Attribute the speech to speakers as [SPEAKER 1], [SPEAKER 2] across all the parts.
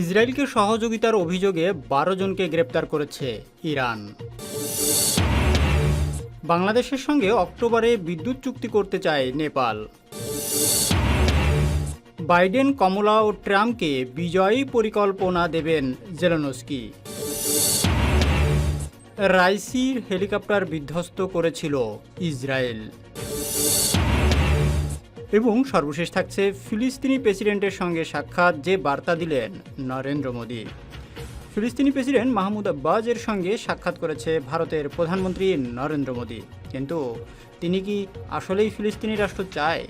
[SPEAKER 1] ইসরায়েলকে সহযোগিতার অভিযোগে বারো জনকে গ্রেপ্তার করেছে ইরান। বাংলাদেশের সঙ্গে অক্টোবরে বিদ্যুৎ চুক্তি করতে চায় নেপাল। বাইডেন, কমলা ও ট্রাম্পকে বিজয়ী পরিকল্পনা দেবেন জেলনস্কি। রাইসির হেলিকপ্টার বিধ্বস্ত করেছিল ইসরায়েল। এবং সর্বশেষ থাকছে ফিলিস্তিনি প্রেসিডেন্টের সঙ্গে সাক্ষাৎ যে বার্তা দিলেন নরেন্দ্র মোদী। ফিলিস্তিনি প্রেসিডেন্ট মাহমুদ আব্বাজের সঙ্গে সাক্ষাৎ করেছে ভারতের প্রধানমন্ত্রী নরেন্দ্র মোদী। কিন্তু তিনি কি আসলেই ফিলিস্তিনি রাষ্ট্র চায়?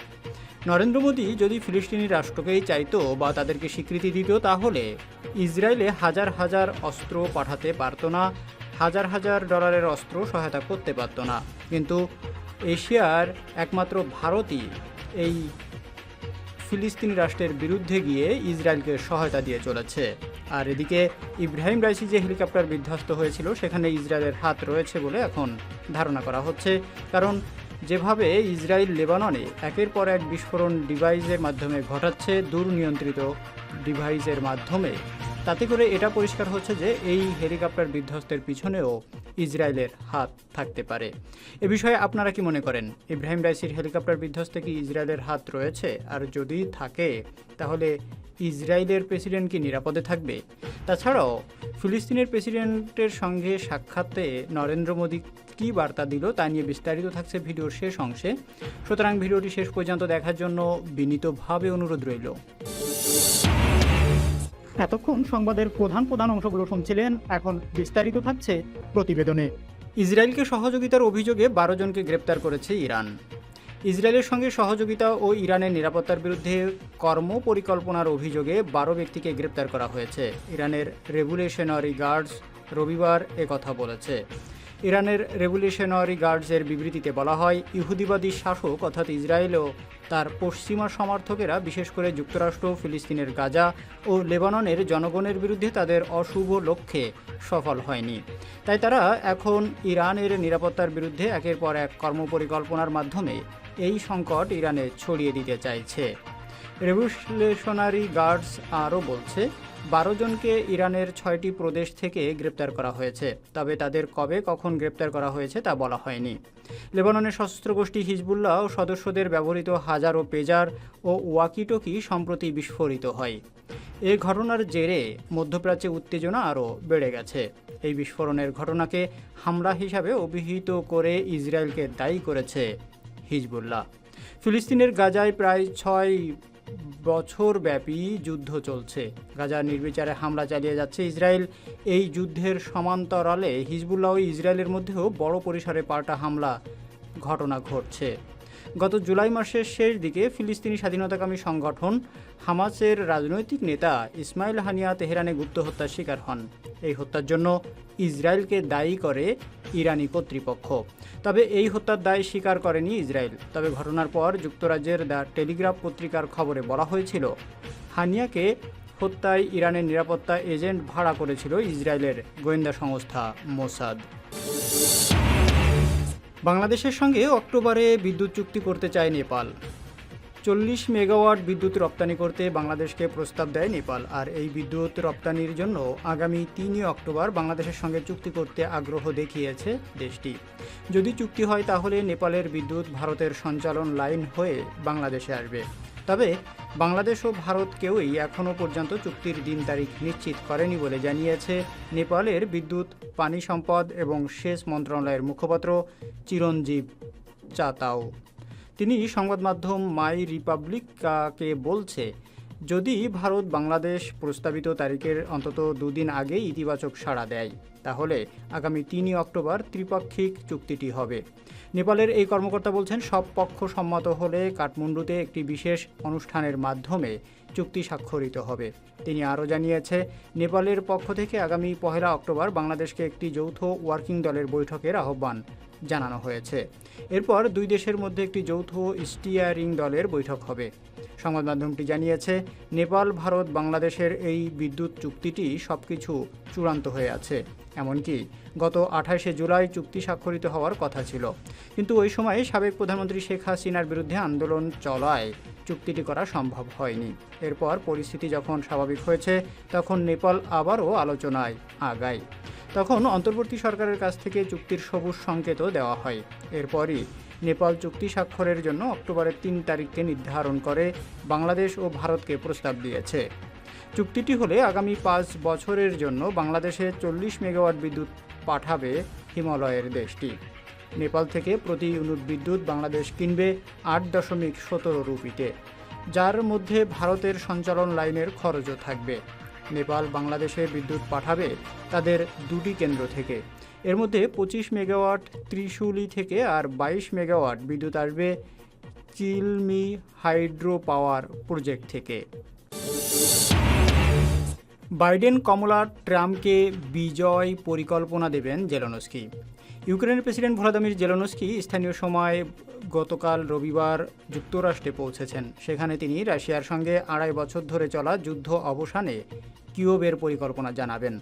[SPEAKER 1] নরেন্দ্র মোদী যদি ফিলিস্তিনি রাষ্ট্রকেই চাইতো বা তাদেরকে স্বীকৃতি দিত, তাহলে ইসরায়েলে হাজার হাজার অস্ত্র পাঠাতে পারত না, হাজার হাজার ডলারের অস্ত্র সহায়তা করতে পারত না। কিন্তু এশিয়ার একমাত্র ভারতই এই ফিলিস্তিনি রাষ্ট্রের বিরুদ্ধে গিয়ে ইসরায়েলকে সহায়তা দিয়ে চলেছে। আর এদিকে ইব্রাহিম রাইসি যে হেলিকপ্টার বিধ্বস্ত হয়েছিল, সেখানে ইসরায়েলের হাত রয়েছে বলে এখন ধারণা করা হচ্ছে। কারণ যেভাবে ইসরায়েল লেবাননে একের পর এক বিস্ফোরণ ডিভাইসের মাধ্যমে ঘটাচ্ছে, দুর্নিয়ন্ত্রিত ডিভাইসের মাধ্যমে, তাতে করে এটা পরিষ্কার হচ্ছে যে এই হেলিকপ্টার বিধ্বস্তের পিছনেও ইসরায়েলের হাত থাকতে পারে। এ বিষয়ে আপনারা কি মনে করেন? ইব্রাহিম রাইসির হেলিকপ্টার বিধ্বস্তে কি ইসরায়েলের হাত রয়েছে? আর যদি থাকে, তাহলে ইসরায়েলের প্রেসিডেন্ট কি নিরাপদে থাকবে? তাছাড়াও, ফিলিস্তিনের প্রেসিডেন্টের সঙ্গে সাক্ষাতে নরেন্দ্র মোদী কী বার্তা দিল তা নিয়ে বিস্তারিত থাকছে ভিডিওর শেষ অংশে। সুতরাং ভিডিওটি শেষ পর্যন্ত দেখার জন্য বিনীতভাবে অনুরোধ রইল।
[SPEAKER 2] এতক্ষণ সংবাদের প্রধান প্রধান অংশগুলো শুনছিলেন। এখন বিস্তারিত থাকছে প্রতিবেদনে।
[SPEAKER 1] ইসরায়েলকে সহযোগিতার অভিযোগে বারো জনকে গ্রেপ্তার করেছে ইরান। ইসরায়েলের সঙ্গে সহযোগিতা ও ইরানের নিরাপত্তার বিরুদ্ধে কর্ম পরিকল্পনার অভিযোগে বারো ব্যক্তিকে গ্রেপ্তার করা হয়েছে। ইরানের রেগুলেশনারি গার্ডস রবিবার কথা বলেছে। ইরানের রেগুলেশনারি গার্ডসের বিবৃতিতে বলা হয়, ইহুদিবাদী শাসক অর্থাৎ ইসরায়েলও তার পশ্চিমা সমর্থকেরা, বিশেষ করে যুক্তরাষ্ট্র, ফিলিস্তিনের গাজা ও লেবাননের জনগণের বিরুদ্ধে তাদের অশুভ লক্ষ্যে সফল হয়নি। তাই তারা এখন ইরানের নিরাপত্তার বিরুদ্ধে একের পর এক কর্মপরিকল্পনার মাধ্যমে এই সংকট ইরানে ছড়িয়ে দিতে চাইছে। রেভলিউশনারি গার্ডস আরও বলছে, বারো জনকে ইরানের ছয়টি প্রদেশ থেকে গ্রেপ্তার করা হয়েছে, তবে তাদের কবে কখন গ্রেপ্তার করা হয়েছে তা বলা হয়নি। লেবাননের সশস্ত্র গোষ্ঠী হিজবুল্লাহ ও সদস্যদের ব্যবহৃত হাজারো পেজার ও ওয়াকিটকি সম্প্রতি বিস্ফোরিত হয়। এ ঘটনার জেরে মধ্যপ্রাচ্যে উত্তেজনা আরও বেড়ে গেছে। এই বিস্ফোরণের ঘটনাকে হামলা হিসাবে অভিহিত করে ইসরায়েলকে দায়ী করেছে হিজবুল্লাহ। ফিলিস্তিনের গাজায় প্রায় ছয় বছরব্যাপী যুদ্ধ চলছে। গাজার নির্বিচারে হামলা চালিয়ে যাচ্ছে ইসরায়েল। এই যুদ্ধের সমান্তরালে হিজবুল্লাহ ও ইসরায়েলের মধ্যেও বড় পরিসরে পাল্টা হামলা ঘটনা ঘটছে। গত জুলাই মাসের শেষ দিকে ফিলিস্তিনি স্বাধীনতাকামী সংগঠন হামাসের রাজনৈতিক নেতা ইসমাইল হানিয়া তেহরানে গুপ্ত হত্যার শিকার হন। এই হত্যার জন্য ইসরায়েলকে দায়ী করে ইরানি কর্তৃপক্ষ। তবে এই হত্যার দায় স্বীকার করেনি ইসরায়েল। তবে ঘটনার পর যুক্তরাজ্যের দ্য টেলিগ্রাফ পত্রিকার খবরে বলা হয়েছিল, হানিয়াকে হত্যায় ইরানের নিরাপত্তা এজেন্ট ভাড়া করেছিল ইসরায়েলের গোয়েন্দা সংস্থা মোসাদ। বাংলাদেশের সঙ্গে অক্টোবরে বিদ্যুৎ চুক্তি করতে চায় নেপাল। চল্লিশ মেগাওয়াট বিদ্যুৎ রপ্তানি করতে বাংলাদেশকে প্রস্তাব দেয় নেপাল, আর এই বিদ্যুৎ রপ্তানির জন্য আগামী তিনই অক্টোবর বাংলাদেশের সঙ্গে চুক্তি করতে আগ্রহ দেখিয়েছে দেশটি। যদি চুক্তি হয়, তাহলে নেপালের বিদ্যুৎ ভারতের সঞ্চালন লাইন হয়ে বাংলাদেশে আসবে। তবে বাংলাদেশ ও ভারত কেউই এখনও পর্যন্ত চুক্তির দিন তারিখ নিশ্চিত করেনি বলে জানিয়েছে নেপালের বিদ্যুৎ, পানি সম্পদ এবং সেচ মন্ত্রণালয়ের মুখপাত্র চিরঞ্জীব চাতাও। তিনি সংবাদ মাধ্যম মাই রিপাবলিকাকে বলছে, যদি ভারত বাংলাদেশ প্রস্তাবিত তারিখের অন্তত দুদিন আগেই ইতিবাচক সাড়া দেয়, তাহলে আগামী তিনই অক্টোবর ত্রিপাক্ষিক চুক্তিটি হবে। নেপালের এই কর্মকর্তা বলছেন, সব পক্ষ সম্মত হলে কাঠমান্ডুতে একটি বিশেষ অনুষ্ঠানের মাধ্যমে চুক্তি স্বাক্ষরিত হবে। তিনি আরও জানিয়েছে, নেপালের পক্ষ থেকে আগামী পহেলা অক্টোবর বাংলাদেশকে একটি যৌথ ওয়ার্কিং দলের বৈঠকের আহ্বান জানানো হয়েছে। এরপর দুই দেশের মধ্যে একটি যৌথ স্টিয়ারিং দলের বৈঠক হবে। সংবাদ মাধ্যমটি জানিয়েছে, নেপাল, ভারত, বাংলাদেশের এই বিদ্যুৎ চুক্তিটি সব কিছু চূড়ান্ত হয়ে আছে। এমনকি গত আঠাশে জুলাই চুক্তি স্বাক্ষরিত হওয়ার কথা ছিল। কিন্তু ওই সময়ে সাবেক প্রধানমন্ত্রী শেখ হাসিনার বিরুদ্ধে আন্দোলন চলায় চুক্তিটি করা সম্ভব হয়নি। এরপর পরিস্থিতি যখন স্বাভাবিক হয়েছে, তখন নেপাল আবারও আলোচনায় আগায়। তখন অন্তর্বর্তী সরকারের কাছ থেকে চুক্তির সবুজ সংকেতও দেওয়া হয়। এরপরই নেপাল চুক্তি স্বাক্ষরের জন্য অক্টোবরের তিন তারিখকে নির্ধারণ করে বাংলাদেশ ও ভারতকে প্রস্তাব দিয়েছে। চুক্তিটি হলে আগামী পাঁচ বছরের জন্য বাংলাদেশে চল্লিশ মেগাওয়াট বিদ্যুৎ পাঠাবে হিমালয়ের দেশটি। নেপাল থেকে প্রতি ইউনিট বিদ্যুৎ বাংলাদেশ কিনবে আট দশমিক সতেরো রুপিতে, যার মধ্যে ভারতের সঞ্চালন লাইনের খরচও থাকবে। নেপাল বাংলাদেশে বিদ্যুৎ পাঠাবে তাদের দুটি কেন্দ্র থেকে। এর মধ্যে পঁচিশ মেগাওয়াট ত্রিশুলি থেকে আর বাইশ মেগাওয়াট বিদ্যুৎ আসবে চিলমি হাইড্রো পাওয়ার প্রজেক্ট থেকে। বাইডেন কমলা ট্রাম্পকে বিজয় পরিকল্পনা দেবেন জেলনস্কি। ইউক্রেনের প্রেসিডেন্ট ভলাদিমির জেলনস্কি স্থানীয় সময় গতকাল রবিবার যুক্তরাষ্ট্রে পৌঁছেছেন। সেখানে তিনি রাশিয়ার সঙ্গে আড়াই বছর ধরে চলা যুদ্ধ অবসানে কিউবের পরিকল্পনা জানাবেন।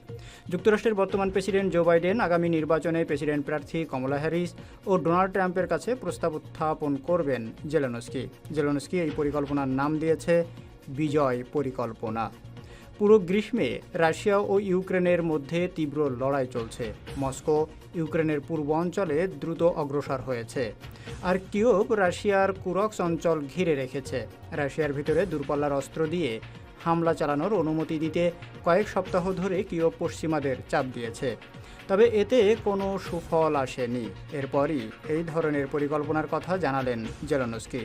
[SPEAKER 1] যুক্তরাষ্ট্রের বর্তমান প্রেসিডেন্ট জো বাইডেন আগামী নির্বাচনে প্রেসিডেন্ট প্রার্থী কমলা হ্যারিস ও ডোনাল্ড ট্রাম্পের কাছে প্রস্তাব উত্থাপন করবেন জেলেনস্কি। জেলেনস্কি এই পরিকল্পনার নাম দিয়েছে বিজয় পরিকল্পনা। পুরো গ্রীষ্মে রাশিয়া ও ইউক্রেনের মধ্যে তীব্র লড়াই চলছে। মস্কো, ইউক্রেনের পূর্ব অঞ্চলে দ্রুত অগ্রসর হয়েছে। আর কিউব রাশিয়ার কুরক্স অঞ্চল ঘিরে রেখেছে। রাশিয়ার ভিতরে দূরপাল্লার অস্ত্র দিয়ে হামলা চালানোর অনুমতি দিতে কয়েক সপ্তাহ ধরে কিউব পশ্চিমাদের চাপ দিয়েছে। তবে এতে কোনো সুফল আসেনি। এরপরই এই ধরনের পরিকল্পনার কথা জানালেন জেলনস্কি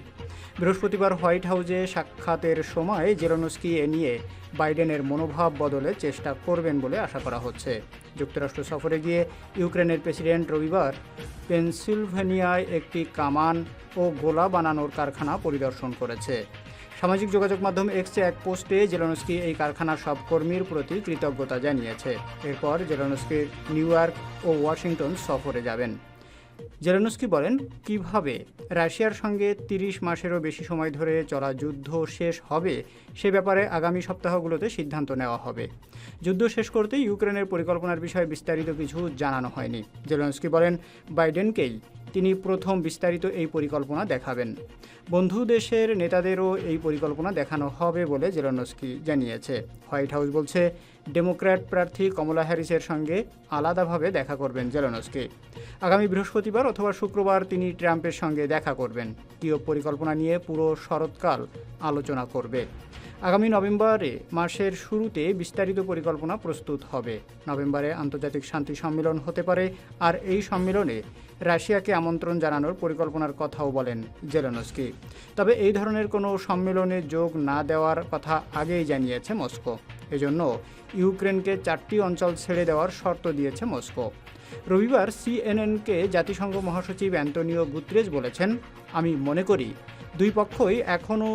[SPEAKER 1] বৃহস্পতিবার হোয়াইট হাউসে সাক্ষাতের সময় জেলনস্কি এ নিয়ে বাইডেনের মনোভাব বদলে চেষ্টা করবেন বলে আশা করা হচ্ছে। যুক্তরাষ্ট্র সফরে গিয়ে ইউক্রেনের প্রেসিডেন্ট রবিবার পেনসিলভেনিয়ায় একটি কামান ও গোলা বানানোর কারখানা পরিদর্শন করেছে। সামাজিক যোগাযোগ মাধ্যম এক্সে এক পোস্টে জেলনস্কি এই কারখানার সব কর্মীর প্রতি কৃতজ্ঞতা জানিয়েছে। এরপর জেলনস্কি, নিউ ইয়র্ক ও ওয়াশিংটন সফরে যাবেন। জেলেনস্কি বলেন, কীভাবে রাশিয়ার সঙ্গে তিরিশ মাসেরও বেশি সময় ধরে চলা যুদ্ধ শেষ হবে, সে ব্যাপারে আগামী সপ্তাহগুলোতে সিদ্ধান্ত নেওয়া হবে। যুদ্ধ শেষ করতে ইউক্রেনের পরিকল্পনার বিষয়ে বিস্তারিত কিছু জানানো হয়নি। জেলেনস্কি বলেন, বাইডেনকেই তিনি প্রথম বিস্তারিত এই পরিকল্পনা দেখাবেন। বন্ধু দেশের নেতাদেরও এই পরিকল্পনা দেখানো হবে বলে জেলনস্কি জানিয়েছে। হোয়াইট হাউস বলছে, ডেমোক্র্যাট প্রার্থী কমলা হ্যারিসের সঙ্গে আলাদাভাবে দেখা করবেন জেলনস্কি। আগামী বৃহস্পতিবার অথবা শুক্রবার তিনি ট্রাম্পের সঙ্গে দেখা করবেন। কিও পরিকল্পনা নিয়ে পুরো শরৎকাল আলোচনা করবে। আগামী নভেম্বরে মাসের শুরুতে বিস্তারিত পরিকল্পনা প্রস্তুত হবে। নভেম্বরে আন্তর্জাতিক শান্তি সম্মেলন হতে পারে আর এই সম্মেলনে রাশিয়াকে আমন্ত্রণ জানানোর পরিকল্পনার কথাও বলেন জেলেনস্কি। তবে এই ধরনের কোনো সম্মেলনে যোগ না দেওয়ার কথা আগেই জানিয়েছে মস্কো। এজন্য ইউক্রেনকে চারটি অঞ্চল ছেড়ে দেওয়ার শর্ত দিয়েছে মস্কো। রবিবার সিএনএনকে জাতিসংঘ মহাসচিব অ্যান্টনিও গুত্রেজ বলেছেন, আমি মনে করি দুই পক্ষই এখনও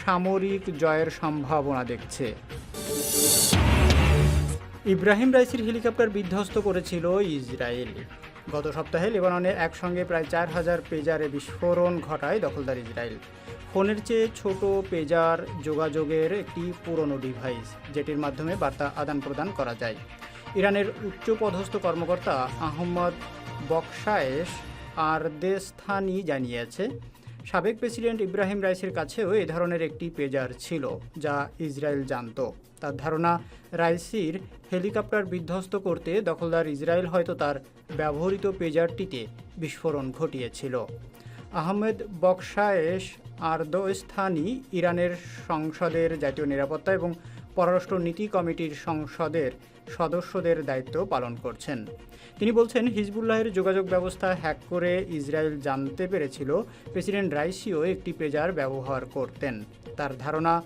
[SPEAKER 1] সামরিক জয়ের সম্ভাবনা দেখছে। ইব্রাহিম রাইসির হেলিকপ্টার বিধ্বস্ত করেছিল ইসরায়েল। গত সপ্তাহে লেবাননে একসঙ্গে প্রায় চার হাজার পেজারে বিস্ফোরণ ঘটায় দখলদার ইসরায়েল। ফোনের চেয়ে ছোট পেজার যোগাযোগের একটি পুরনো ডিভাইস, যেটির মাধ্যমে বার্তা আদান প্রদান করা যায়। ইরানের উচ্চপদস্থ কর্মকর্তা আহমদ বকশায়েশ আরদেস্থানি জানিয়েছে সাবেক প্রেসিডেন্ট ইব্রাহিম রাইসির কাছেও এ ধরনের একটি পেজার ছিল, যা ইসরায়েল জানত। তার ধারণা, রাইসির হেলিকপ্টার বিধ্বস্ত করতে দখলদার ইসরায়েল হয়তো তার ব্যবহৃত পেজারটিতে বিস্ফোরণ ঘটিয়েছিল। আহমেদ বকশায়েশ আর্দস্থানি ইরানের সংসদের জাতীয় নিরাপত্তা এবং পররাষ্ট্র নীতি কমিটির সংসদের সদস্যদের দায়িত্ব পালন করছেন। তিনি বলছেন, হিজবুল্লাহের যোগাযোগ ব্যবস্থা হ্যাক করে ইসরায়েল জানতে পেরেছিল। প্রেসিডেন্ট রাইসিও একটি পেজার ব্যবহার করতেন। তার ধারণা,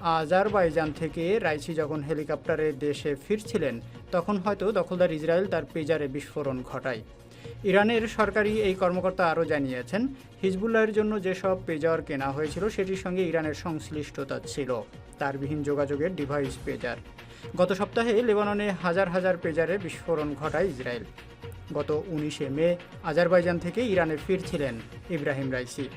[SPEAKER 1] আজারবাইজান থেকে রাইসি যখন হেলিকপ্টারে দেশে ফিরছিলেন, তখন হয়তো দখলদার ইসরায়েল তার পেজারে বিস্ফোরণ ঘটায়। ইরানের সরকারি এই কর্মকর্তা আরও জানিয়েছেন, হিজবুল্লাহের জন্য যেসব পেজার কেনা হয়েছিল, সেটির সঙ্গে ইরানের সংশ্লিষ্টতা ছিল। তারবিহীন যোগাযোগের ডিভাইস পেজার। গত সপ্তাহে লেবাননে হাজার হাজার পেজারে বিস্ফোরণ ঘটায় ইসরায়েল। গত উনিশে মে আজারবাইজান থেকে ইরানে ফিরছিলেন ইব্রাহিম রাইসি।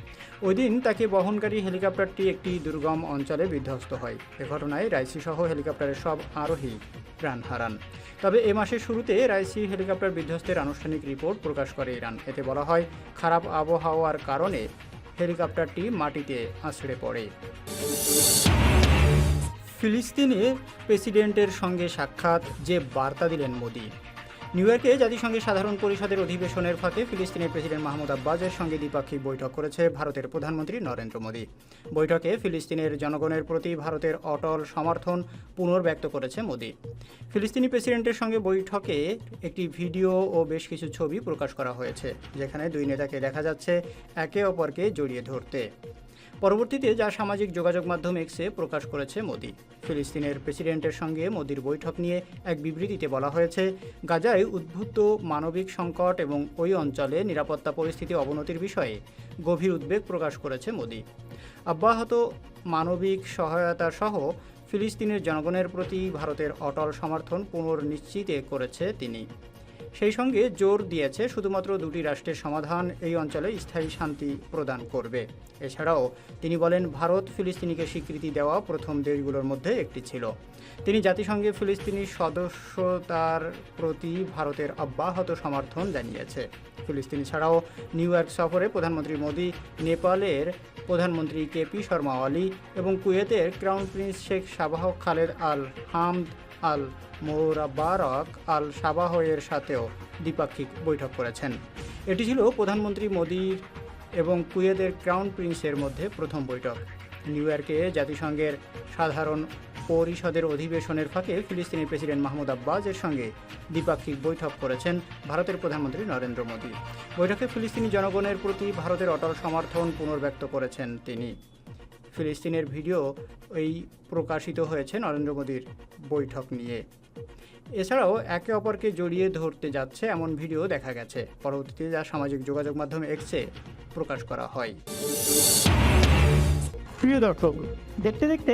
[SPEAKER 1] ওই দিন তাকে বহনকারী হেলিকপ্টারটি একটি দুর্গম অঞ্চলে বিধ্বস্ত হয়। এ ঘটনায় রাইসি সহ হেলিকপ্টারের সব আরোহী প্রাণ হারান। তবে এ মাসের শুরুতে রাইসি হেলিকপ্টার বিধ্বস্তের আনুষ্ঠানিক রিপোর্ট প্রকাশ করে ইরান। এতে বলা হয়, খারাপ আবহাওয়ার কারণে হেলিকপ্টারটি মাটিতে আছড়ে পড়ে। ফিলিস্তিনে প্রেসিডেন্টের সঙ্গে সাক্ষাৎ যে বার্তা দিলেন মোদি। নিউ ইয়র্কে জাতিসংঘের সাধারণ পরিষদের অধিবেশনের ফাঁকে ফিলিস্তিনের প্রেসিডেন্ট মাহমুদ আব্বাসের সঙ্গে দ্বিপাক্ষিক বৈঠক করেছে ভারতের প্রধানমন্ত্রী নরেন্দ্র মোদী। বৈঠকে ফিলিস্তিনের জনগণের প্রতি ভারতের অটল সমর্থন পুনর্ব্যক্ত করেছে মোদী। ফিলিস্তিনি প্রেসিডেন্টের সঙ্গে বৈঠকে একটি ভিডিও ও বেশ কিছু ছবি প্রকাশ করা হয়েছে, যেখানে দুই নেতাকে দেখা যাচ্ছে একে অপরকে জড়িয়ে ধরতে। পরবর্তীতে যা সামাজিক যোগাযোগ মাধ্যম এক্সে প্রকাশ করেছে মোদি। ফিলিস্তিনের প্রেসিডেন্টের সঙ্গে মোদির বৈঠক নিয়ে এক বিবৃতিতে বলা হয়েছে, গাজায় উদ্ভূত মানবিক সংকট এবং ওই অঞ্চলে নিরাপত্তা পরিস্থিতি অবনতির বিষয়ে গভীর উদ্বেগ প্রকাশ করেছে মোদি। অব্যাহত মানবিক সহায়তা সহ ফিলিস্তিনের জনগণের প্রতি ভারতের অটল সমর্থন পুনর্নিশ্চিত করেছে তিনি। সেই সঙ্গে জোর দিয়েছে শুধুমাত্র দুটি রাষ্ট্রের সমাধান, এই অঞ্চলে স্থায়ী শান্তি প্রদান করবে। এছাড়াও তিনি বলেন, ভারত ফিলিস্তিনিকে স্বীকৃতি দেওয়া প্রথম দেশগুলোর মধ্যে একটি ছিল। তিনি জাতিসংঘে ফিলিস্তিনি সদস্যতার প্রতি ভারতের অব্যাহত সমর্থন জানিয়েছে। ফিলিস্তিনি ছাড়াও নিউ ইয়র্ক সফরে প্রধানমন্ত্রী মোদী, নেপালের প্রধানমন্ত্রী কেপি শর্মা ওয়ালি এবং কুয়েতের crown prince Sheikh Sabah Khaled Al Hamad Al Mubarak আল সাবাহের সাথেও দ্বিপাক্ষিক বৈঠক করেছেন। এটি ছিল প্রধানমন্ত্রী মোদীর এবং কুয়েদের ক্রাউন প্রিন্সের মধ্যে প্রথম বৈঠক। নিউ ইয়র্কে জাতিসংঘের সাধারণ পরিষদের অধিবেশনের ফাঁকে ফিলিস্তিনি প্রেসিডেন্ট মাহমুদ আব্বাসের সঙ্গে দ্বিপাক্ষিক বৈঠক করেছেন ভারতের প্রধানমন্ত্রী নরেন্দ্র মোদী। বৈঠকে ফিলিস্তিনি জনগণের প্রতি ভারতের অটল সমর্থন পুনর্ব্যক্ত করেছেন তিনি। ফিলিস্তিনের ভিডিও এই প্রকাশিত হয়েছে নরেন্দ্র মোদীর বৈঠক নিয়ে। এছাড়াও একে অপরকে জড়িয়ে ধরতে যাচ্ছে এমন ভিডিও দেখা গেছে। পরবর্তীতে যা সামাজিক যোগাযোগ মাধ্যমে এক্সে প্রকাশ করা হয়।
[SPEAKER 2] প্রিয় দর্শক, দেখতে দেখতে